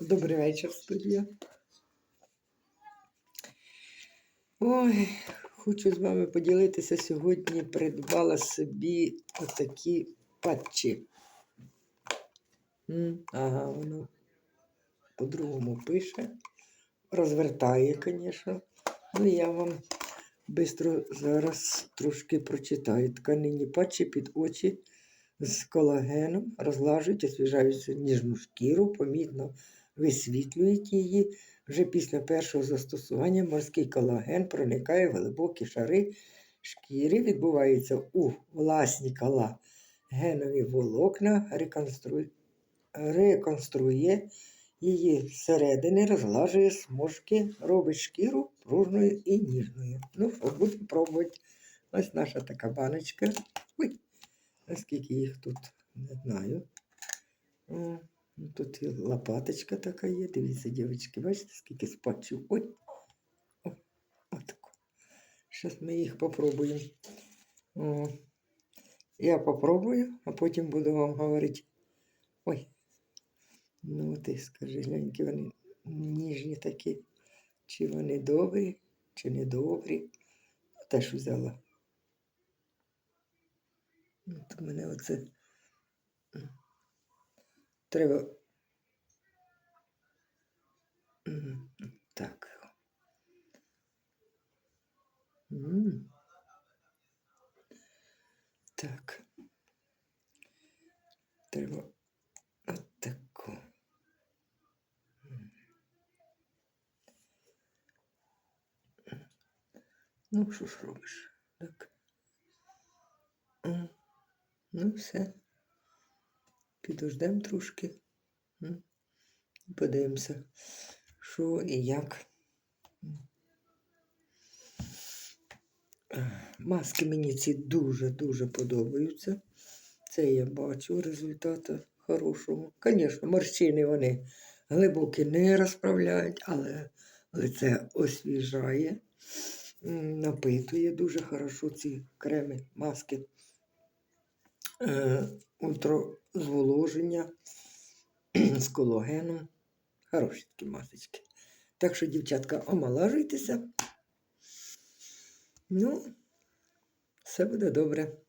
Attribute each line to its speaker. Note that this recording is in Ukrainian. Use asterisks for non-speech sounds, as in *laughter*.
Speaker 1: Добрий вечір, студія. Ой, хочу з вами поділитися сьогодні. Придбала собі отакі патчі. М, Ага, воно по-другому пише. Розвертає, звісно. Ну, я вам швидко зараз трошки прочитаю. Тканині патчі під очі з колагеном розлажують, освіжають ніжну шкіру, помітно висвітлюють її. Вже після першого застосування морський колаген проникає в глибокі шари шкіри, відбувається у власні колагенові волокна, реконструє, її зсередини, розглажує смужки, робить шкіру пружною і ніжною. Ну будемо пробувати. Ось наша така баночка. Ой, наскільки їх тут не знаю. О, ну тут і лопаточка така є. Дивіться, дівчатки, бачите, скільки спадчів. Ой. О, отако. Зараз ми їх попробуємо. О, я попробую, а потім буду вам говорити. Ой. Ну, ти скажи, глянь, які вони ніжні такі. Чи вони добрі, чи не добрі. Теж взяла. От мене оце треба. Так. Так. Треба. М. Ну, що ж робиш? Так. Ну, все. Підождемо трошки. Подивимося, що і як. Маски мені ці дуже-дуже подобаються. Це я бачу результати хорошого. Звісно, морщини вони глибокі не розправляють, але лице освіжає, напитує дуже хорошо ці креми, маски. Е, ультразволоження *clears throat* з колагеном. Хороші такі масочки. Так що, дівчатка, омолажуйтеся. Ну, все буде добре.